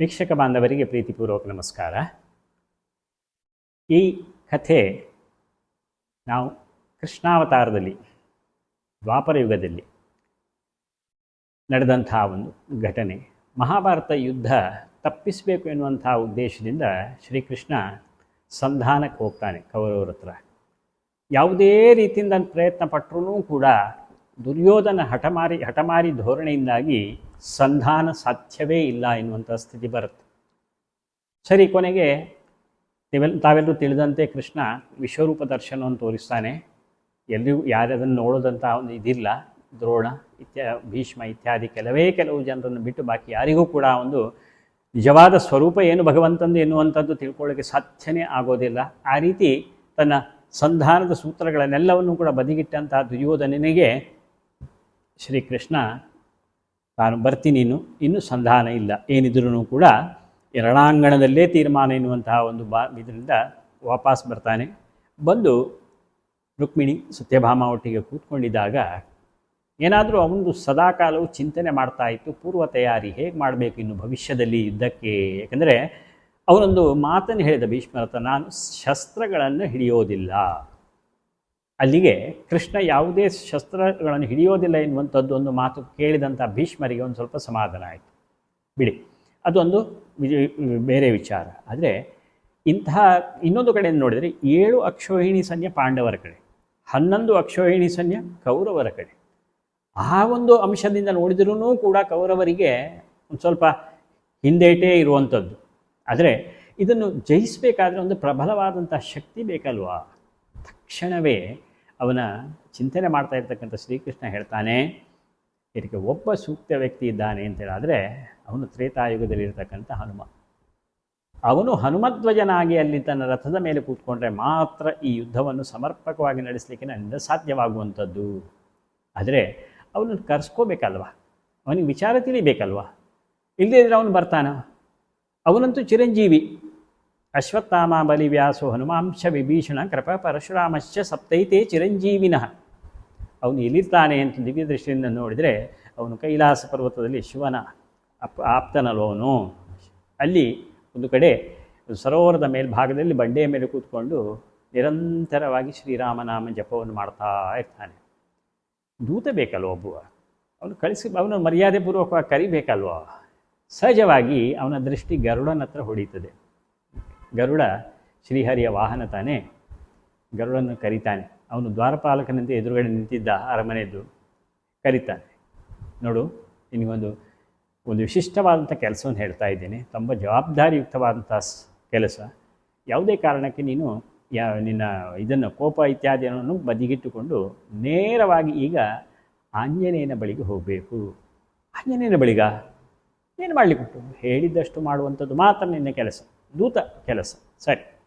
ವೀಕ್ಷಕ ಬಾಂಧವರಿಗೆ ಪ್ರೀತಿಪೂರ್ವಕ ನಮಸ್ಕಾರ. ಈ ಕಥೆ ನಾವು ಕೃಷ್ಣಾವತಾರದಲ್ಲಿ ದ್ವಾಪರ ಯುಗದಲ್ಲಿ ನಡೆದಂಥ ಒಂದು ಘಟನೆ. ಮಹಾಭಾರತ ಯುದ್ಧ ತಪ್ಪಿಸಬೇಕು ಎನ್ನುವಂಥ ಉದ್ದೇಶದಿಂದ ಶ್ರೀಕೃಷ್ಣ ಸಂಧಾನಕ್ಕೆ ಹೋಗ್ತಾನೆ ಕೌರವರ ಹತ್ರ. ಯಾವುದೇ ರೀತಿಯಿಂದ ಪ್ರಯತ್ನ ಪಟ್ಟರೂ ಕೂಡ ದುರ್ಯೋಧನ ಹಠಮಾರಿ ಹಠಮಾರಿ ಧೋರಣೆಯಿಂದಾಗಿ ಸಂಧಾನ ಸಾಧ್ಯವೇ ಇಲ್ಲ ಎನ್ನುವಂಥ ಸ್ಥಿತಿ ಬರುತ್ತೆ. ಸರಿ, ಕೊನೆಗೆ ನೀವೆಲ್ಲ ತಾವೆಲ್ಲರೂ ತಿಳಿದಂತೆ ಕೃಷ್ಣ ವಿಶ್ವರೂಪ ದರ್ಶನವನ್ನು ತೋರಿಸ್ತಾನೆ. ಎಲ್ಲಿಯೂ ಯಾರದನ್ನು ನೋಡೋದಂಥ ಒಂದು ಇದಿಲ್ಲ. ದ್ರೋಣ ಇತ್ಯಾ, ಭೀಷ್ಮ ಇತ್ಯಾದಿ ಕೆಲವೇ ಕೆಲವು ಜನರನ್ನು ಬಿಟ್ಟು ಬಾಕಿ ಯಾರಿಗೂ ಕೂಡ ಒಂದು ನಿಜವಾದ ಸ್ವರೂಪ ಏನು ಭಗವಂತಂದು ಎನ್ನುವಂಥದ್ದು ತಿಳ್ಕೊಳ್ಳೋಕ್ಕೆ ಸಾಧ್ಯನೇ ಆಗೋದಿಲ್ಲ. ಆ ರೀತಿ ತನ್ನ ಸಂಧಾನದ ಸೂತ್ರಗಳನ್ನೆಲ್ಲವನ್ನು ಕೂಡ ಬದಿಗಿಟ್ಟಂತಹ ದುರ್ಯೋಧನನಿಗೆ ಶ್ರೀಕೃಷ್ಣ ತಾನು ಬರ್ತೀನಿ ಇನ್ನು, ಇನ್ನೂ ಸಂಧಾನ ಇಲ್ಲ. ಏನಿದ್ರೂ ಕೂಡ ರಣಾಂಗಣದಲ್ಲೇ ತೀರ್ಮಾನ ಎನ್ನುವಂತಹ ಒಂದು ಬಾ, ಇದರಿಂದ ವಾಪಸ್ ಬರ್ತಾನೆ. ಬಂದು ರುಕ್ಮಿಣಿ ಸತ್ಯಭಾಮ ಒಟ್ಟಿಗೆ ಕೂತ್ಕೊಂಡಿದ್ದಾಗ ಏನಾದರೂ ಅವನು ಸದಾಕಾಲವು ಚಿಂತನೆ ಮಾಡ್ತಾ ಇತ್ತು, ಪೂರ್ವ ತಯಾರಿ ಹೇಗೆ ಮಾಡಬೇಕು ಇನ್ನು ಭವಿಷ್ಯದಲ್ಲಿ ಯುದ್ಧಕ್ಕೆ? ಯಾಕಂದರೆ ಅವನೊಂದು ಮಾತನ್ನು ಹೇಳಿದ ಭೀಷ್ಮರತ ನಾನು ಶಸ್ತ್ರಗಳನ್ನು ಹಿಡಿಯೋದಿಲ್ಲ. ಅಲ್ಲಿಗೆ ಕೃಷ್ಣ ಯಾವುದೇ ಶಸ್ತ್ರಗಳನ್ನು ಹಿಡಿಯೋದಿಲ್ಲ ಎನ್ನುವಂಥದ್ದು ಒಂದು ಮಾತು ಕೇಳಿದಂಥ ಭೀಷ್ಮರಿಗೆ ಒಂದು ಸ್ವಲ್ಪ ಸಮಾಧಾನ ಆಯಿತು. ಬಿಡಿ, ಅದೊಂದು ಬೇರೆ ವಿಚಾರ. ಆದರೆ ಇಂತಹ ಇನ್ನೊಂದು ಕಡೆ ನೋಡಿದರೆ ಏಳು ಅಕ್ಷೋಹಿಣಿ ಸೈನ್ಯ ಪಾಂಡವರ ಕಡೆ, ಹನ್ನೊಂದು ಅಕ್ಷೋಹಿಣಿ ಸೈನ್ಯ ಕೌರವರ ಕಡೆ. ಆ ಒಂದು ಅಂಶದಿಂದ ನೋಡಿದ್ರೂ ಕೂಡ ಕೌರವರಿಗೆ ಒಂದು ಸ್ವಲ್ಪ ಹಿಂದೇಟೇ ಇರುವಂಥದ್ದು. ಆದರೆ ಇದನ್ನು ಜಯಿಸಬೇಕಾದ್ರೆ ಒಂದು ಪ್ರಬಲವಾದಂಥ ಶಕ್ತಿ ಬೇಕಲ್ವಾ? ತಕ್ಷಣವೇ ಅವನ ಚಿಂತನೆ ಮಾಡ್ತಾ ಇರ್ತಕ್ಕಂಥ ಶ್ರೀಕೃಷ್ಣ ಹೇಳ್ತಾನೆ, ಇದಕ್ಕೆ ಒಬ್ಬ ಸೂಕ್ತ ವ್ಯಕ್ತಿ ಇದ್ದಾನೆ ಅಂತ ಹೇಳಿದ್ರೆ ಅವನು ತ್ರೇತಾಯುಗದಲ್ಲಿರ್ತಕ್ಕಂಥ ಹನುಮ. ಅವನು ಹನುಮಧ್ವಜನಾಗಿ ಅಲ್ಲಿ ತನ್ನ ರಥದ ಮೇಲೆ ಕೂತ್ಕೊಂಡ್ರೆ ಮಾತ್ರ ಈ ಯುದ್ಧವನ್ನು ಸಮರ್ಪಕವಾಗಿ ನಡೆಸಲಿಕ್ಕೆ ನನ್ನಿಂದ ಸಾಧ್ಯವಾಗುವಂಥದ್ದು. ಆದರೆ ಅವನನ್ನು ಕರೆಸ್ಕೋಬೇಕಲ್ವ? ಅವನಿಗೆ ವಿಚಾರ ತಿಳಿಬೇಕಲ್ವ? ಇಲ್ಲದೇ ಇದ್ರೆ ಅವನು ಬರ್ತಾನ? ಅವನಂತೂ ಚಿರಂಜೀವಿ. ಅಶ್ವತ್ಥಾಮ ಬಲಿವ್ಯಾಸೋ ಹನುಮಾಂಶ ವಿಭೀಷಣ ಕೃಪ ಪರಶುರಾಮಶ್ಚ ಸಪ್ತೈತೆ ಚಿರಂಜೀವಿನಃ. ಅವನು ಎಲ್ಲಿರ್ತಾನೆ ಅಂತ ದಿವ್ಯ ದೃಷ್ಟಿಯಿಂದ ನೋಡಿದರೆ ಅವನು ಕೈಲಾಸ ಪರ್ವತದಲ್ಲಿ ಶಿವನ ಅಪ್ ಆಪ್ತನಲ್ಲೋನು ಅಲ್ಲಿ ಒಂದು ಕಡೆ ಸರೋವರದ ಮೇಲ್ಭಾಗದಲ್ಲಿ ಬಂಡೆಯ ಮೇಲೆ ಕೂತ್ಕೊಂಡು ನಿರಂತರವಾಗಿ ಶ್ರೀರಾಮನಾಮ ಜಪವನ್ನು ಮಾಡ್ತಾ ಇರ್ತಾನೆ. ದೂತ ಬೇಕಲ್ವ ಒಬ್ಬ ಅವನು ಕಳಿಸಿ, ಅವನು ಮರ್ಯಾದೆ ಪೂರ್ವಕವಾಗಿ ಕರಿಬೇಕಲ್ವ? ಸಹಜವಾಗಿ ಅವನ ದೃಷ್ಟಿ ಗರುಡನ ಹತ್ರ ಹೊಡೀತದೆ. ಗರುಡ ಶ್ರೀಹರಿಯ ವಾಹನ ತಾನೇ? ಗರುಡನ್ನು ಕರೀತಾನೆ. ಅವನು ದ್ವಾರಪಾಲಕನಂತೆ ಎದುರುಗಡೆ ನಿಂತಿದ್ದ ಅರಮನೆಯದ್ದು ಕರೀತಾನೆ. ನೋಡು, ನಿನಗೊಂದು, ಒಂದು ವಿಶಿಷ್ಟವಾದಂಥ ಕೆಲಸವನ್ನು ಹೇಳ್ತಾ ಇದ್ದೇನೆ. ತುಂಬ ಜವಾಬ್ದಾರಿಯುಕ್ತವಾದಂಥ ಕೆಲಸ. ಯಾವುದೇ ಕಾರಣಕ್ಕೆ ನೀನು ಯಾ, ನಿನ್ನ ಇದನ್ನು ಕೋಪ ಇತ್ಯಾದಿಯನ್ನು ಬದಿಗಿಟ್ಟುಕೊಂಡು ನೇರವಾಗಿ ಈಗ ಆಂಜನೇಯನ ಬಳಿಗೆ ಹೋಗಬೇಕು. ಆಂಜನೇಯನ ಬಳಿಗ ಏನು ಮಾಡಲಿಕ್ಕೆ ಹೇಳಿದ್ದಷ್ಟು ಮಾಡುವಂಥದ್ದು ಮಾತ್ರ ನಿನ್ನ ಕೆಲಸ. ದೂತ ಕೆಲಸ. ಸರಿ.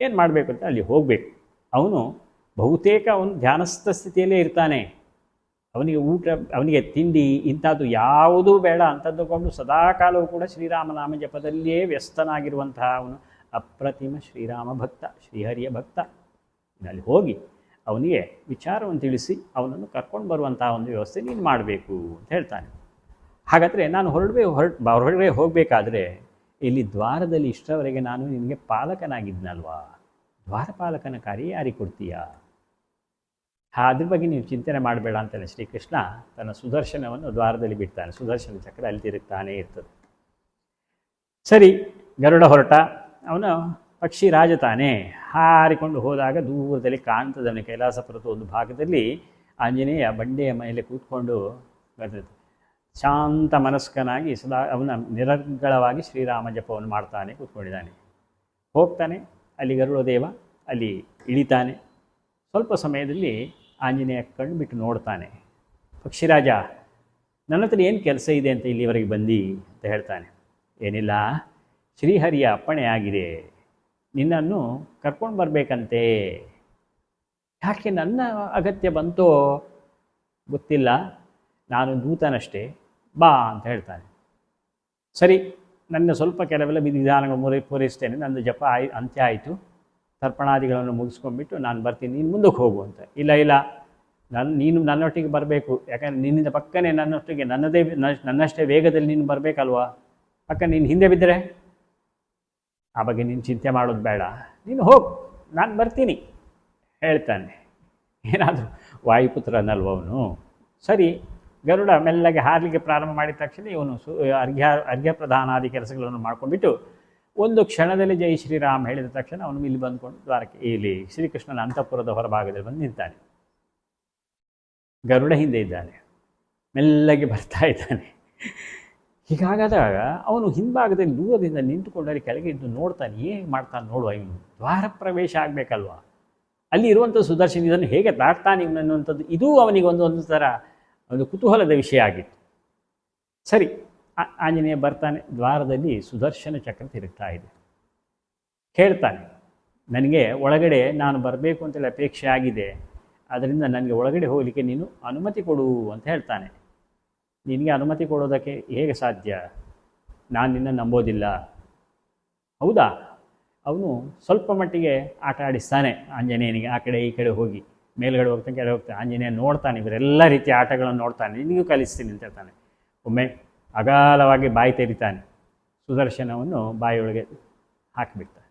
ಏನು ಮಾಡಬೇಕು ಅಂತ ಅಲ್ಲಿ ಹೋಗಬೇಕು. ಅವನು ಬಹುತೇಕ ಅವನು ಧ್ಯಾನಸ್ಥ ಸ್ಥಿತಿಯಲ್ಲೇ ಇರ್ತಾನೆ. ಅವನಿಗೆ ಊಟ, ಅವನಿಗೆ ತಿಂಡಿ, ಇಂಥದ್ದು ಯಾವುದೂ ಬೇಡ. ಅಂತಂದುಕೊಂಡು ಸದಾಕಾಲವೂ ಕೂಡ ಶ್ರೀರಾಮನಾಮ ಜಪದಲ್ಲಿಯೇ ವ್ಯಸ್ತನಾಗಿರುವಂತಹ ಅವನು ಅಪ್ರತಿಮ ಶ್ರೀರಾಮ ಭಕ್ತ, ಶ್ರೀಹರಿಯ ಭಕ್ತ. ಅಲ್ಲಿ ಹೋಗಿ ಅವನಿಗೆ ವಿಚಾರವನ್ನು ತಿಳಿಸಿ ಅವನನ್ನು ಕರ್ಕೊಂಡು ಬರುವಂತಹ ಒಂದು ವ್ಯವಸ್ಥೆ ನೀನು ಮಾಡಬೇಕು ಅಂತ ಹೇಳ್ತಾನೆ. ಹಾಗಾದರೆ ನಾನು ಹೊರಡಬೇಕು ಹೊರಟ ಹೊರಗಡೆ ಹೋಗಬೇಕಾದ್ರೆ ಇಲ್ಲಿ ದ್ವಾರದಲ್ಲಿ ಇಷ್ಟರವರೆಗೆ ನಾನು ನಿನಗೆ ಪಾಲಕನಾಗಿದ್ನಲ್ವಾ? ದ್ವಾರಪಾಲಕನ ಕಾರ್ಯ ಯಾರಿಗೆ ಕೊಡ್ತೀಯಾ ಅದ್ರ ಬಗ್ಗೆ ನೀವು ಚಿಂತನೆ ಮಾಡಬೇಡ ಅಂತಾನೆ ಶ್ರೀಕೃಷ್ಣ ತನ್ನ ಸುದರ್ಶನವನ್ನು ದ್ವಾರದಲ್ಲಿ ಬಿಡ್ತಾನೆ. ಸುದರ್ಶನ ಚಕ್ರ ಅಲ್ಲಿ ತಿರುಗ್ತಾನೆ ಇರ್ತದೆ. ಸರಿ, ಗರುಡ ಹೊರಟ. ಅವನು ಪಕ್ಷಿ ರಾಜ ತಾನೇ. ಹಾರಿಕೊಂಡು ಹೋದಾಗ ದೂರದಲ್ಲಿ ಕಾಣ್ತದೆ ಕೈಲಾಸಪುರದ ಒಂದು ಭಾಗದಲ್ಲಿ ಆಂಜನೇಯ ಬಂಡೆಯ ಮೇಲೆ ಕೂತ್ಕೊಂಡು ಬರ್ತದೆ ಶಾಂತ ಮನಸ್ಕನಾಗಿ ಸದಾ ಅವನ ನಿರರ್ಗಳವಾಗಿ ಶ್ರೀರಾಮ ಜಪವನ್ನು ಮಾಡ್ತಾನೆ, ಕೂತ್ಕೊಂಡಿದ್ದಾನೆ. ಹೋಗ್ತಾನೆ, ಅಲ್ಲಿ ಗರುಡ ದೇವ ಅಲ್ಲಿ ಇಳಿತಾನೆ. ಸ್ವಲ್ಪ ಸಮಯದಲ್ಲಿ ಆಂಜನೇಯ ಕಣ್ಣು ಬಿಟ್ಟು ನೋಡ್ತಾನೆ. ಪಕ್ಷಿರಾಜ, ನನ್ನ ಹತ್ರ ಏನು ಕೆಲಸ ಇದೆ ಅಂತ ಇಲ್ಲಿವರೆಗೆ ಬಂದು ಅಂತ ಹೇಳ್ತಾನೆ. ಏನಿಲ್ಲ, ಶ್ರೀಹರಿಯ ಅಪ್ಪಣೆ ಆಗಿದೆ. ನಿನ್ನನ್ನು ಕರ್ಕೊಂಡು ಬರಬೇಕಂತೆ. ಯಾಕೆ ನನ್ನ ಅಗತ್ಯ ಬಂತೋ ಗೊತ್ತಿಲ್ಲ. ನಾನು ದೂತನಷ್ಟೇ ಬಾ ಅಂತ ಹೇಳ್ತಾನೆ ಸರಿ, ನನ್ನ ಸ್ವಲ್ಪ ಕೆಲವೆಲ್ಲ ವಿಧಿವಿಧಾನಗಳು ಮುರಿ ಪೂರೈಸ್ತೇನೆ ನನ್ನ ಜಪ ಆಯ್, ಅಂತ್ಯ ಆಯಿತು. ತರ್ಪಣಾದಿಗಳನ್ನು ಮುಗಿಸ್ಕೊಂಡ್ಬಿಟ್ಟು ನಾನು ಬರ್ತೀನಿ, ನೀನು ಮುಂದಕ್ಕೆ ಹೋಗು ಅಂತ. ಇಲ್ಲ ಇಲ್ಲ ನನ್ನ ನೀನು ನನ್ನೊಟ್ಟಿಗೆ ಬರಬೇಕು. ಯಾಕಂದರೆ ನಿನ್ನಿಂದ ಪಕ್ಕನೇ ನನ್ನೊಟ್ಟಿಗೆ, ನನ್ನದೇ, ನನ್ನಷ್ಟೇ ವೇಗದಲ್ಲಿ ನೀನು ಬರಬೇಕಲ್ವಾ? ಪಕ್ಕ ನೀನು ಹಿಂದೆ ಬಿದ್ದರೆ ಆ ಬಗ್ಗೆ ನೀನು ಚಿಂತೆ ಮಾಡೋದು ಬೇಡ. ನೀನು ಹೋಗು, ನಾನು ಬರ್ತೀನಿ, ಹೇಳ್ತಾನೆ. ಏನಾದರೂ ವಾಯುಪುತ್ರನಲ್ವ ಅವನು? ಸರಿ ಗರುಡ ಮೆಲ್ಲಗೆ ಹಾರಲಿಕ್ಕೆ ಪ್ರಾರಂಭ ಮಾಡಿದ ತಕ್ಷಣ ಇವನು ಸು ಅರ್ಘ್ಯ ಅರ್ಘ್ಯ ಪ್ರಧಾನಾದಿ ಕೆಲಸಗಳನ್ನು ಮಾಡ್ಕೊಂಡ್ಬಿಟ್ಟು ಒಂದು ಕ್ಷಣದಲ್ಲಿ ಜೈ ಶ್ರೀರಾಮ್ ಹೇಳಿದ ತಕ್ಷಣ ಅವನು ಇಲ್ಲಿ ಬಂದ್ಕೊಂಡು ದ್ವಾರಕ್ಕೆ, ಇಲ್ಲಿ ಶ್ರೀಕೃಷ್ಣನ ಅಂತಃಪುರದ ಹೊರಭಾಗದಲ್ಲಿ ಬಂದು ನಿಂತಾನೆ. ಗರುಡ ಹಿಂದೆ ಇದ್ದಾನೆ. ಮೆಲ್ಲಗೆ ಬರ್ತಾ ಇದ್ದಾನೆ. ಹೀಗಾಗದಾಗ ಅವನು ಹಿಂಭಾಗದಲ್ಲಿ ದೂರದಿಂದ ನಿಂತುಕೊಂಡರೆ ಕೆಳಗೆ ಇದ್ದು ನೋಡ್ತಾನೆ, ಏನು ಮಾಡ್ತಾನೆ ನೋಡುವ ಇವನು? ದ್ವಾರ ಪ್ರವೇಶ ಆಗಬೇಕಲ್ವ? ಅಲ್ಲಿ ಇರುವಂಥ ಸುದರ್ಶನ ಇದನ್ನು ಹೇಗೆ ದಾಟ್ತಾನೆ ಇವನು ಅನ್ನುವಂಥದ್ದು ಇದೂ ಅವನಿಗೆ ಒಂದು ಒಂದು ಥರ ಒಂದು ಕುತೂಹಲದ ವಿಷಯ ಆಗಿತ್ತು. ಸರಿ ಆಂಜನೇಯ ಬರ್ತಾನೆ, ದ್ವಾರದಲ್ಲಿ ಸುದರ್ಶನ ಚಕ್ರ ತಿರುಗ್ತಾ ಇದೆ. ಹೇಳ್ತಾನೆ ನನಗೆ ಒಳಗಡೆ ನಾನು ಬರಬೇಕು ಅಂತೇಳಿ ಅಪೇಕ್ಷೆ ಆಗಿದೆ. ಅದರಿಂದ ನನಗೆ ಒಳಗಡೆ ಹೋಗಲಿಕ್ಕೆ ನೀನು ಅನುಮತಿ ಕೊಡು ಅಂತ ಹೇಳ್ತಾನೆ. ನಿನಗೆ ಅನುಮತಿ ಕೊಡೋದಕ್ಕೆ ಹೇಗೆ ಸಾಧ್ಯ? ನಾನು ನಿನ್ನ ನಂಬೋದಿಲ್ಲ. ಹೌದಾ? ಅವನು ಸ್ವಲ್ಪ ಮಟ್ಟಿಗೆ ಆಟ ಆಡಿಸ್ತಾನೆ ಆಂಜನೇಯನಿಗೆ, ಆ ಕಡೆ ಈ ಕಡೆ ಹೋಗಿ. ಮೇಲ್ಗಡೆ ಹೋಗ್ತಾನೆ ಕೆಳಗೆ ಹೋಗ್ತಾನೆ ಆಂಜನೇಯ ನೋಡ್ತಾನೆ, ಇವರೆಲ್ಲ ರೀತಿಯ ಆಟಗಳನ್ನು ನೋಡ್ತಾನೆ, ನಿನಗೂ ಕಲಿಸ್ತೀನಿ ಅಂತ ಹೇಳ್ತಾನೆ ಒಮ್ಮೆ ಅಗಾಲವಾಗಿ ಬಾಯಿ ತೆರಿತಾನೆ, ಸುದರ್ಶನವನ್ನು ಬಾಯಿಯೊಳಗೆ ಹಾಕಿಬಿಡ್ತಾನೆ.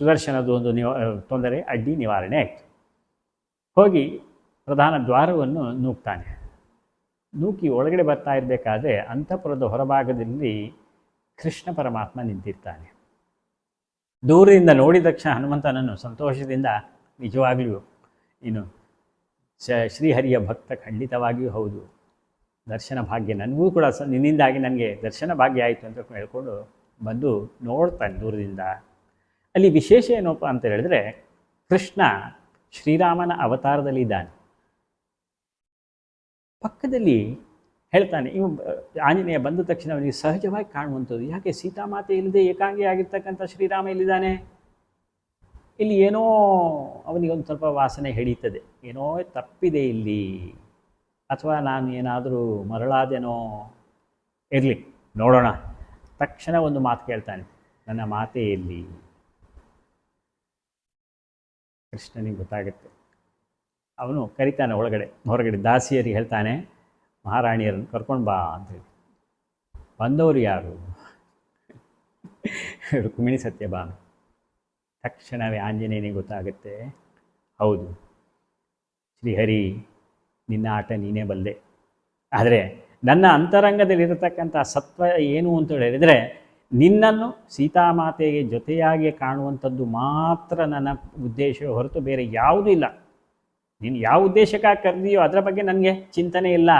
ಸುದರ್ಶನದ ಒಂದು ನಿವ ತೊಂದರೆ ಅಡ್ಡಿ ನಿವಾರಣೆ ಆಯಿತು. ಹೋಗಿ ಪ್ರಧಾನ ದ್ವಾರವನ್ನು ನೂಕ್ತಾನೆ. ನೂಕಿ ಒಳಗಡೆ ಬರ್ತಾ ಇರಬೇಕಾದ್ರೆ ಅಂತಃಪುರದ ಹೊರಭಾಗದಲ್ಲಿ ಕೃಷ್ಣ ಪರಮಾತ್ಮ ನಿಂತಿರ್ತಾನೆ. ದೂರದಿಂದ ನೋಡಿದ ತಕ್ಷಣ ಹನುಮಂತನನ್ನು ಸಂತೋಷದಿಂದ ನಿಜವಾಗಲೂ ಇನ್ನು ಶ ಶ್ರೀಹರಿಯ ಭಕ್ತ ಖಂಡಿತವಾಗಿಯೂ ಹೌದು. ದರ್ಶನ ಭಾಗ್ಯ ನನಗೂ ಕೂಡ ಸ ನಿನ್ನಿಂದಾಗಿ ನನಗೆ ದರ್ಶನ ಭಾಗ್ಯ ಆಯಿತು ಅಂತ ಹೇಳ್ಕೊಂಡು ಬಂದು ನೋಡ್ತಾನೆ ದೂರದಿಂದ. ಅಲ್ಲಿ ವಿಶೇಷ ಏನಪ್ಪ ಅಂತ ಹೇಳಿದ್ರೆ ಕೃಷ್ಣ ಶ್ರೀರಾಮನ ಅವತಾರದಲ್ಲಿ ಇದ್ದಾನೆ ಪಕ್ಕದಲ್ಲಿ ಹೇಳ್ತಾನೆ, ಇವ ಆಂಜನೇಯ ಬಂದ ತಕ್ಷಣ ಅವನಿಗೆ ಸಹಜವಾಗಿ ಕಾಣುವಂಥದ್ದು. ಯಾಕೆ ಸೀತಾಮಾತೆ ಇಲ್ಲದೆ ಏಕಾಂಗಿ ಆಗಿರ್ತಕ್ಕಂಥ ಶ್ರೀರಾಮ ಎಲ್ಲಿದ್ದಾನೆ? ಇಲ್ಲಿ ಏನೋ ಅವನಿಗೆ ಒಂದು ಸ್ವಲ್ಪ ವಾಸನೆ ಹಿಡಿತದೆ ಏನೋ ತಪ್ಪಿದೆ ಇಲ್ಲಿ. ಅಥವಾ ನಾನು ಏನಾದರೂ ಮರಳಾದೇನೋ ಇರಲಿ. ನೋಡೋಣ. ತಕ್ಷಣ ಒಂದು ಮಾತು ಕೇಳ್ತಾನೆ. ನನ್ನ ಮಾತೆ ಇಲ್ಲಿ. ಕೃಷ್ಣನಿಗೆ ಗೊತ್ತಾಗುತ್ತೆ. ಅವನು ಕರಿತಾನೆ ಒಳಗಡೆ, ಹೊರಗಡೆ. ದಾಸಿಯರಿಗೆ ಹೇಳ್ತಾನೆ, ಮಹಾರಾಣಿಯರನ್ನು ಕರ್ಕೊಂಡು ಬಾ ಅಂತ ಹೇಳಿ. ಬಂದವರು ಯಾರು? ರುಕ್ಮಿಣಿ ಸತ್ಯಭಾಮ. ತಕ್ಷಣವೇ ಆಂಜನೇಯನಿಗೆ ಗೊತ್ತಾಗುತ್ತೆ. ಹೌದು. ಶ್ರೀಹರಿ, ನಿನ್ನ ಆಟ ನೀನೇ ಬಲ್ಲೆ. ಆದರೆ ನನ್ನ ಅಂತರಂಗದಲ್ಲಿರತಕ್ಕಂಥ ಸತ್ವ ಏನು ಅಂತ ಹೇಳಿದರೆ, ನಿನ್ನನ್ನು ಸೀತಾಮಾತೆಗೆ ಜೊತೆಯಾಗಿ ಕಾಣುವಂಥದ್ದು ಮಾತ್ರ ನನ್ನ ಉದ್ದೇಶ ಹೊರತು ಬೇರೆ ಯಾವುದೂ ಇಲ್ಲ. ನೀನು ಯಾವ ಉದ್ದೇಶಕ್ಕಾಗಿ ಕರೆದಿಯೋ ಅದರ ಬಗ್ಗೆ ನನಗೆ ಚಿಂತನೆ ಇಲ್ಲ.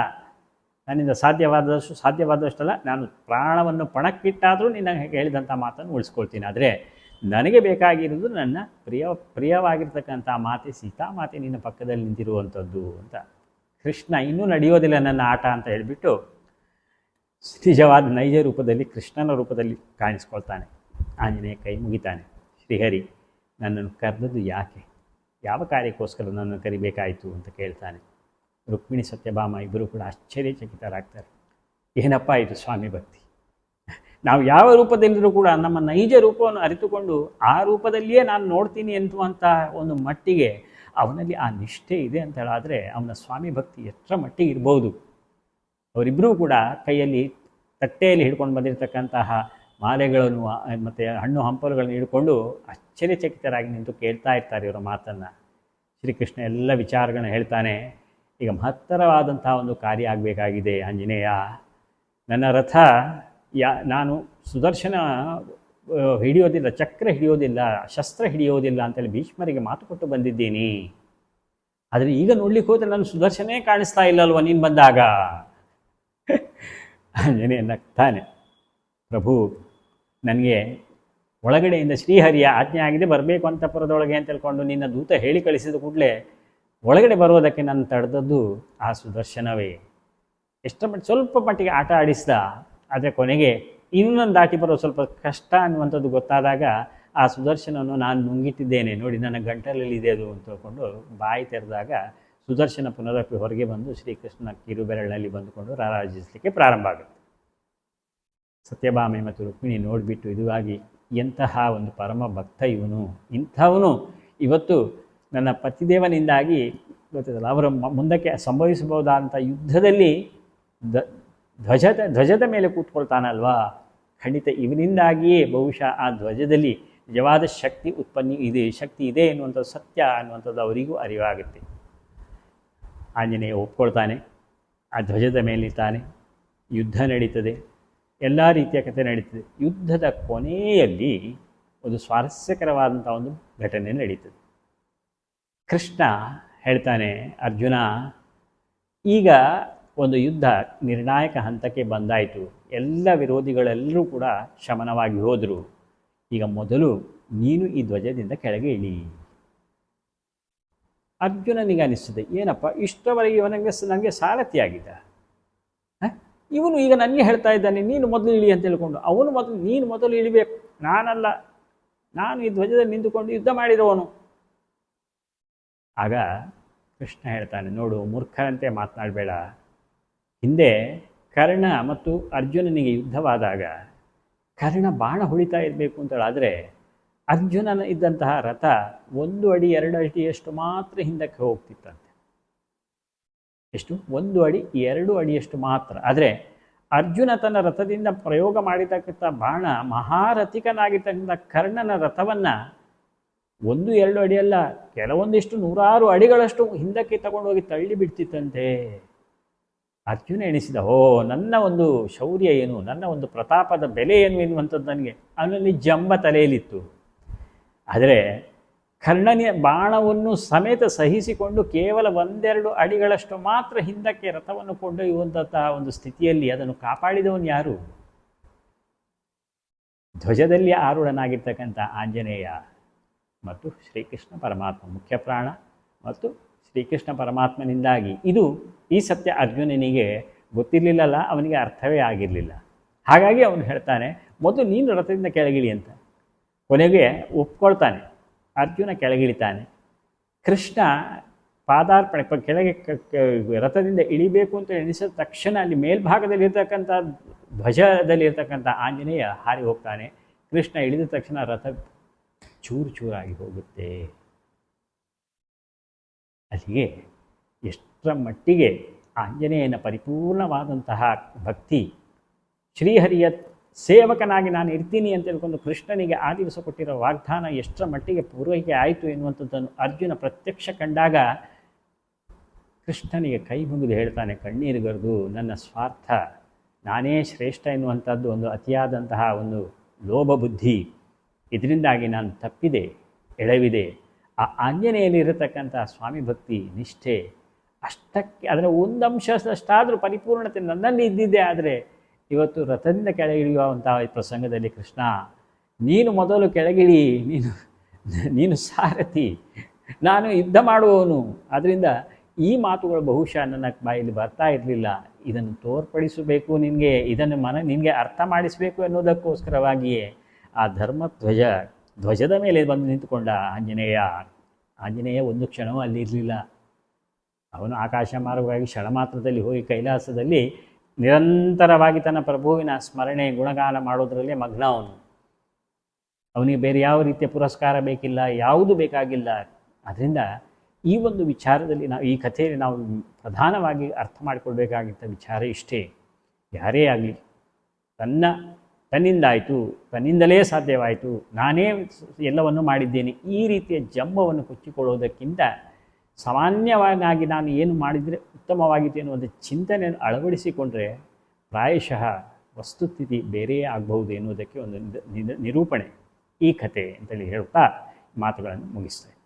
ನನ್ನಿಂದ ಸಾಧ್ಯವಾದಷ್ಟು, ಸಾಧ್ಯವಾದಷ್ಟಲ್ಲ, ನಾನು ಪ್ರಾಣವನ್ನು ಪಣಕ್ಕಿಟ್ಟಾದರೂ ನಿನ್ನ ಹೇಳಿದಂಥ ಮಾತನ್ನು ಉಳಿಸ್ಕೊಳ್ತೀನಿ. ಆದರೆ ನನಗೆ ಬೇಕಾಗಿರೋದು ನನ್ನ ಪ್ರಿಯ, ಪ್ರಿಯವಾಗಿರ್ತಕ್ಕಂಥ ಮಾತೆ ಸೀತಾಮಾತೆ ನಿನ್ನ ಪಕ್ಕದಲ್ಲಿ ನಿಂತಿರುವಂಥದ್ದು ಅಂತ. ಕೃಷ್ಣ ಇನ್ನೂ ನಡೆಯೋದಿಲ್ಲ ನನ್ನ ಆಟ ಅಂತ ಹೇಳಿಬಿಟ್ಟು ನಿಜವಾದ ನೈಜ ರೂಪದಲ್ಲಿ, ಕೃಷ್ಣನ ರೂಪದಲ್ಲಿ ಕಾಣಿಸ್ಕೊಳ್ತಾನೆ. ಆಂಜನೇಯ ಕೈ ಮುಗಿತಾನೆ. ಶ್ರೀಹರಿ, ನನ್ನನ್ನು ಕರೆದದ್ದು ಯಾಕೆ? ಯಾವ ಕಾರ್ಯಕ್ಕೋಸ್ಕರ ನನ್ನನ್ನು ಕರಿಬೇಕಾಯಿತು ಅಂತ ಕೇಳ್ತಾನೆ. ರುಕ್ಮಿಣಿ ಸತ್ಯಭಾಮ ಇಬ್ಬರು ಕೂಡ ಆಶ್ಚರ್ಯಚಕಿತರಾಗ್ತಾರೆ. ಏನಪ್ಪ ಇದು ಸ್ವಾಮಿ ಭಕ್ತಿ? ನಾವು ಯಾವ ರೂಪದಲ್ಲಿದ್ದರೂ ಕೂಡ ನಮ್ಮ ನೈಜ ರೂಪವನ್ನು ಅರಿತುಕೊಂಡು ಆ ರೂಪದಲ್ಲಿಯೇ ನಾನು ನೋಡ್ತೀನಿ ಎನ್ನುವಂಥ ಒಂದು ಮಟ್ಟಿಗೆ ಅವನಲ್ಲಿ ಆ ನಿಷ್ಠೆ ಇದೆ ಅಂತ ಹೇಳಾದರೆ ಅವನ ಸ್ವಾಮಿ ಭಕ್ತಿ ಎಷ್ಟರ ಮಟ್ಟಿಗೆ ಇರ್ಬೋದು. ಅವರಿಬ್ಬರೂ ಕೂಡ ಕೈಯಲ್ಲಿ ತಟ್ಟೆಯಲ್ಲಿ ಹಿಡ್ಕೊಂಡು ಬಂದಿರತಕ್ಕಂತಹ ಮಾಲೆಗಳನ್ನು ಮತ್ತು ಹಣ್ಣು ಹಂಪಲುಗಳನ್ನು ಹಿಡ್ಕೊಂಡು ಆಶ್ಚರ್ಯಚಕಿತರಾಗಿ ನಿಂತು ಕೇಳ್ತಾ ಇರ್ತಾರೆ ಇವರ ಮಾತನ್ನು. ಶ್ರೀಕೃಷ್ಣ ಎಲ್ಲ ವಿಚಾರಗಳನ್ನ ಹೇಳ್ತಾನೆ, ಈಗ ಮಹತ್ತರವಾದಂತಹ ಒಂದು ಕಾರ್ಯ ಆಗಬೇಕಾಗಿದೆ ಆಂಜನೇಯ. ನನ್ನ ರಥ ಯಾ, ನಾನು ಸುದರ್ಶನ ಹಿಡಿಯೋದಿಲ್ಲ, ಚಕ್ರ ಹಿಡಿಯೋದಿಲ್ಲ, ಶಸ್ತ್ರ ಹಿಡಿಯೋದಿಲ್ಲ ಅಂತೇಳಿ ಭೀಷ್ಮರಿಗೆ ಮಾತು ಕೊಟ್ಟು ಬಂದಿದ್ದೀನಿ. ಆದರೆ ಈಗ ನೋಡ್ಲಿಕ್ಕೆ ಹೋದರೆ ನಾನು ಸುದರ್ಶನೇ ಕಾಣಿಸ್ತಾ ಇಲ್ಲ ನೀನು ಬಂದಾಗ? ಅಂಜನೇ ನಗ್ತಾನೆ. ಪ್ರಭು, ನನಗೆ ಒಳಗಡೆಯಿಂದ ಶ್ರೀಹರಿಯ ಆಜ್ಞೆ ಆಗಿದೆ, ಬರಬೇಕು ಅಂತ ಪುರದೊಳಗೆ ಅಂತ ತಿಳ್ಕೊಂಡು ನಿನ್ನ ದೂತ ಹೇಳಿ ಕಳಿಸಿದ ಕೂಡಲೇ ಒಳಗಡೆ ಬರೋದಕ್ಕೆ ನಾನು ತಡೆದದ್ದು ಆ ಸುದರ್ಶನವೇ. ಎಷ್ಟರ ಮಟ್ಟ ಸ್ವಲ್ಪ ಮಟ್ಟಿಗೆ ಆಟ ಆಡಿಸ್ದ ಆದರೆ ಕೊನೆಗೆ ಇನ್ನೊಂದು ದಾಟಿ ಬರೋ ಸ್ವಲ್ಪ ಕಷ್ಟ ಅನ್ನುವಂಥದ್ದು ಗೊತ್ತಾದಾಗ ಆ ಸುದರ್ಶನವನ್ನು ನಾನು ನುಂಗಿಟ್ಟಿದ್ದೇನೆ. ನೋಡಿ, ನನ್ನ ಗಂಟಲಲ್ಲಿ ಇದೆ ಅದು ಅಂತ ಹೇಳ್ಕೊಂಡು ಬಾಯಿ ತೆರೆದಾಗ ಸುದರ್ಶನ ಪುನರಪಿ ಹೊರಗೆ ಬಂದು ಶ್ರೀಕೃಷ್ಣನ ಕಿರುಬೆರಳಲ್ಲಿ ಬಂದುಕೊಂಡು ರಾರಾಜಿಸಲಿಕ್ಕೆ ಪ್ರಾರಂಭ ಆಗುತ್ತೆ. ಸತ್ಯಭಾಮೆ ಮತ್ತು ರುಕ್ಮಿಣಿ ನೋಡಿಬಿಟ್ಟು ಇದುವಾಗಿ ಎಂತಹ ಒಂದು ಪರಮ ಭಕ್ತ ಇವನು, ಇಂಥವನು. ಇವತ್ತು ನನ್ನ ಪತಿದೇವನಿಂದಾಗಿ ಗೊತ್ತಿಲ್ಲ ಅವರ ಮುಂದಕ್ಕೆ ಸಂಭವಿಸಬಹುದಾದಂಥ ಯುದ್ಧದಲ್ಲಿ ದ ಧ್ವಜದ ಧ್ವಜದ ಮೇಲೆ ಕೂತ್ಕೊಳ್ತಾನಲ್ವಾ? ಖಂಡಿತ ಇವನಿಂದಾಗಿಯೇ ಬಹುಶಃ ಆ ಧ್ವಜದಲ್ಲಿ ನಿಜವಾದ ಶಕ್ತಿ ಉತ್ಪನ್ನ ಇದೆ, ಶಕ್ತಿ ಇದೆ ಎನ್ನುವಂಥ ಸತ್ಯ ಅನ್ನುವಂಥದ್ದು ಅವರಿಗೂ ಅರಿವಾಗುತ್ತೆ. ಆಂಜನೇಯ ಒಪ್ಕೊಳ್ತಾನೆ, ಆ ಧ್ವಜದ ಮೇಲಿರ್ತಾನೆ, ಯುದ್ಧ ನಡೀತದೆ, ಎಲ್ಲ ರೀತಿಯ ಕಥೆ ನಡೀತದೆ. ಯುದ್ಧದ ಕೊನೆಯಲ್ಲಿ ಒಂದು ಸ್ವಾರಸ್ಯಕರವಾದಂಥ ಒಂದು ಘಟನೆ ನಡೀತದೆ. ಕೃಷ್ಣ ಹೇಳ್ತಾನೆ, ಅರ್ಜುನ, ಈಗ ಒಂದು ಯುದ್ಧ ನಿರ್ಣಾಯಕ ಹಂತಕ್ಕೆ ಬಂದಾಯಿತು. ಎಲ್ಲ ವಿರೋಧಿಗಳೆಲ್ಲರೂ ಕೂಡ ಶಮನವಾಗಿ ಹೋದರು. ಈಗ ಮೊದಲು ನೀನು ಈ ಧ್ವಜದಿಂದ ಕೆಳಗೆ ಇಳಿ. ಅರ್ಜುನನಿಗೆ ಅನಿಸ್ತದೆ, ಏನಪ್ಪ, ಇಷ್ಟವರೆಗೆ ಇವನಿಗೆ ನನಗೆ ಸಾರಥಿಯಾಗಿದ್ದ? ಇವನು ಈಗ ನನಗೆ ಹೇಳ್ತಾ ಇದ್ದಾನೆ, ನೀನು ಮೊದಲು ಇಳಿ ಅಂತ ಹೇಳ್ಕೊಂಡು. ಅವನು ಮೊದಲು, ನೀನು ಮೊದಲು ಇಳಿಬೇಕು. ನಾನಲ್ಲ. ನಾನು ಈ ಧ್ವಜದಲ್ಲಿ ನಿಂತುಕೊಂಡು ಯುದ್ಧ ಮಾಡಿದವನು. ಆಗ ಕೃಷ್ಣ ಹೇಳ್ತಾನೆ, ನೋಡು, ಮೂರ್ಖರಂತೆ ಮಾತನಾಡಬೇಡ. ಹಿಂದೆ ಕರ್ಣ ಮತ್ತು ಅರ್ಜುನನಿಗೆ ಯುದ್ಧವಾದಾಗ ಕರ್ಣ ಬಾಣ ಹೊಳಿತಾ ಇರಬೇಕು ಅಂತೇಳಾದರೆ ಅರ್ಜುನನ ಇದ್ದಂತಹ ರಥ ಒಂದು ಅಡಿ, ಎರಡು ಅಡಿಯಷ್ಟು ಮಾತ್ರ ಹಿಂದಕ್ಕೆ ಹೋಗ್ತಿತ್ತಂತೆ. ಎಷ್ಟು? ಒಂದು ಅಡಿ, ಎರಡು ಅಡಿಯಷ್ಟು ಮಾತ್ರ. ಆದರೆ ಅರ್ಜುನ ತನ್ನ ರಥದಿಂದ ಪ್ರಯೋಗ ಮಾಡಿರ್ತಕ್ಕಂಥ ಬಾಣ ಮಹಾರಥಿಕನಾಗಿರ್ತಕ್ಕಂಥ ಕರ್ಣನ ರಥವನ್ನು ಒಂದು, ಎರಡು ಅಡಿಯಲ್ಲ ಕೆಲವೊಂದಿಷ್ಟು ನೂರಾರು ಅಡಿಗಳಷ್ಟು ಹಿಂದಕ್ಕೆ ತಗೊಂಡೋಗಿ ತಳ್ಳಿ ಬಿಡ್ತಿತ್ತಂತೆ. ಅರ್ಜುನ ಎಣಿಸಿದ, ಓ, ನನ್ನ ಒಂದು ಶೌರ್ಯ ಏನು? ನನ್ನ ಒಂದು ಪ್ರತಾಪದ ಬೆಲೆ ಏನು ಎನ್ನುವಂಥದ್ದು ನನಗೆ? ಅವನಲ್ಲಿ ಜಂಬ ತಲೆಯಲ್ಲಿತ್ತು. ಆದರೆ ಕರ್ಣನಿಯ ಬಾಣವನ್ನು ಸಮೇತ ಸಹಿಸಿಕೊಂಡು ಕೇವಲ ಒಂದೆರಡು ಅಡಿಗಳಷ್ಟು ಮಾತ್ರ ಹಿಂದಕ್ಕೆ ರಥವನ್ನು ಕೊಂಡೊಯ್ಯುವಂಥ ಒಂದು ಸ್ಥಿತಿಯಲ್ಲಿ ಅದನ್ನು ಕಾಪಾಡಿದವನು ಯಾರು? ಧ್ವಜದಲ್ಲಿ ಆರೂಢನಾಗಿರ್ತಕ್ಕಂಥ ಆಂಜನೇಯ ಮತ್ತು ಶ್ರೀಕೃಷ್ಣ ಪರಮಾತ್ಮ ಮುಖ್ಯ ಪ್ರಾಣ ಮತ್ತು ಶ್ರೀಕೃಷ್ಣ ಪರಮಾತ್ಮನಿಂದಾಗಿ. ಇದು ಈ ಸತ್ಯ ಅರ್ಜುನನಿಗೆ ಗೊತ್ತಿರಲಿಲ್ಲಲ್ಲ, ಅವನಿಗೆ ಅರ್ಥವೇ ಆಗಿರಲಿಲ್ಲ. ಹಾಗಾಗಿ ಅವನು ಹೇಳ್ತಾನೆ, ಮೊದಲು ನೀನು ರಥದಿಂದ ಕೆಳಗಿಳಿ ಅಂತ. ಕೊನೆಗೆ ಒಪ್ಕೊಳ್ತಾನೆ, ಅರ್ಜುನ ಕೆಳಗಿಳಿತಾನೆ. ಕೃಷ್ಣ ಪಾದಾರ್ಪಣೆ ಕೆಳಗೆ ರಥದಿಂದ ಇಳಿಬೇಕು ಅಂತ ಎಣಿಸಿದ ತಕ್ಷಣ ಅಲ್ಲಿ ಮೇಲ್ಭಾಗದಲ್ಲಿರ್ತಕ್ಕಂಥ ಧ್ವಜದಲ್ಲಿರ್ತಕ್ಕಂಥ ಆಂಜನೇಯ ಹಾರಿ ಹೋಗ್ತಾನೆ. ಕೃಷ್ಣ ಇಳಿದ ತಕ್ಷಣ ರಥ ಚೂರು ಚೂರಾಗಿ ಹೋಗುತ್ತೆ. ಅಲ್ಲಿಗೆ ಎಷ್ಟರ ಮಟ್ಟಿಗೆ ಆಂಜನೇಯನ ಪರಿಪೂರ್ಣವಾದಂತಹ ಭಕ್ತಿ ಶ್ರೀಹರಿಯ ಸೇವಕನಾಗಿ ನಾನು ಇರ್ತೀನಿ ಅಂತ ಹೇಳ್ಕೊಂಡು ಕೃಷ್ಣನಿಗೆ ಆ ದಿವಸ ಕೊಟ್ಟಿರೋ ವಾಗ್ದಾನ ಎಷ್ಟರ ಮಟ್ಟಿಗೆ ಪೂರೈಕೆ ಆಯಿತು ಎನ್ನುವಂಥದ್ದನ್ನು ಅರ್ಜುನ ಪ್ರತ್ಯಕ್ಷ ಕಂಡಾಗ ಕೃಷ್ಣನಿಗೆ ಕೈ ಮುಗಿದು ಹೇಳ್ತಾನೆ ಕಣ್ಣೀರುಗರೆದು ನನ್ನ ಸ್ವಾರ್ಥ, ನಾನೇ ಶ್ರೇಷ್ಠ ಎನ್ನುವಂಥದ್ದು ಒಂದು ಅತಿಯಾದಂತಹ ಒಂದು ಲೋಭ ಬುದ್ಧಿ ಇದರಿಂದಾಗಿ ನಾನು ತಪ್ಪಿದೆ, ಎಳವಿದೆ ಆ ಆಂಜನೇಯಲ್ಲಿರತಕ್ಕಂಥ ಸ್ವಾಮಿ ಭಕ್ತಿ ನಿಷ್ಠೆ ಅಷ್ಟಕ್ಕೆ ಅದರ ಒಂದು ಅಂಶದಷ್ಟಾದರೂ ಪರಿಪೂರ್ಣತೆ ನನ್ನಲ್ಲಿ ಇದ್ದಿದ್ದೆ ಆದರೆ ಇವತ್ತು ರಥದಿಂದ ಕೆಳಗಿಳಿಯುವಂತಹ ಪ್ರಸಂಗದಲ್ಲಿ ಕೃಷ್ಣ, ನೀನು ಮೊದಲು ಕೆಳಗಿಳಿ, ನೀನು ನೀನು ಸಾರಥಿ, ನಾನು ಯುದ್ಧ ಮಾಡುವವನು. ಆದ್ದರಿಂದ ಈ ಮಾತುಗಳು ಬಹುಶಃ ನನ್ನ ಬಾಯಲ್ಲಿ ಬರ್ತಾ ಇರಲಿಲ್ಲ. ಇದನ್ನು ತೋರ್ಪಡಿಸಬೇಕು ನಿನಗೆ, ಇದನ್ನು ಮನ, ನಿನಗೆ ಅರ್ಥ ಮಾಡಿಸಬೇಕು ಎನ್ನುವುದಕ್ಕೋಸ್ಕರವಾಗಿಯೇ ಆ ಧರ್ಮಧ್ವಜ ಧ್ವಜದ ಮೇಲೆ ಬಂದು ನಿಂತುಕೊಂಡ ಆಂಜನೇಯ ಆಂಜನೇಯ ಒಂದು ಕ್ಷಣವೂ ಅಲ್ಲಿ ಇರಲಿಲ್ಲ. ಅವನು ಆಕಾಶ ಮಾರ್ಗವಾಗಿ ಕ್ಷಣ ಮಾತ್ರದಲ್ಲಿ ಹೋಗಿ ಕೈಲಾಸದಲ್ಲಿ ನಿರಂತರವಾಗಿ ತನ್ನ ಪ್ರಭುವಿನ ಸ್ಮರಣೆ, ಗುಣಗಾನ ಮಾಡೋದರಲ್ಲೇ ಮಗ್ನ ಅವನು. ಅವನಿಗೆ ಬೇರೆ ಯಾವ ರೀತಿಯ ಪುರಸ್ಕಾರ ಬೇಕಿಲ್ಲ, ಯಾವುದು ಬೇಕಾಗಿಲ್ಲ. ಅದರಿಂದ ಈ ಒಂದು ವಿಚಾರದಲ್ಲಿ ನಾವು, ಈ ಕಥೆಯಲ್ಲಿ ನಾವು ಪ್ರಧಾನವಾಗಿ ಅರ್ಥ ಮಾಡಿಕೊಳ್ಬೇಕಾಗಿದ್ದ ವಿಚಾರ ಇಷ್ಟೇ. ಯಾರೇ ಆಗಲಿ, ತನ್ನ ತನ್ನಿಂದಾಯಿತು, ತನ್ನಿಂದಲೇ ಸಾಧ್ಯವಾಯಿತು, ನಾನೇ ಎಲ್ಲವನ್ನು ಮಾಡಿದ್ದೇನೆ, ಈ ರೀತಿಯ ಜಂಬವನ್ನು ಕೊಚ್ಚಿಕೊಳ್ಳೋದಕ್ಕಿಂತ ಸಾಮಾನ್ಯವಾಗಿ ನಾನು ಏನು ಮಾಡಿದರೆ ಉತ್ತಮವಾಗಿದೆ ಎನ್ನುವಂಥ ಚಿಂತನೆಯನ್ನು ಅಳವಡಿಸಿಕೊಂಡ್ರೆ ಪ್ರಾಯಶಃ ವಸ್ತುಸ್ಥಿತಿ ಬೇರೆಯೇ ಆಗಬಹುದು ಎನ್ನುವುದಕ್ಕೆ ಒಂದು ನಿರೂಪಣೆ ಈ ಕಥೆ ಅಂತೇಳಿ ಹೇಳುತ್ತಾ ಮಾತುಗಳನ್ನು ಮುಗಿಸ್ತೇನೆ.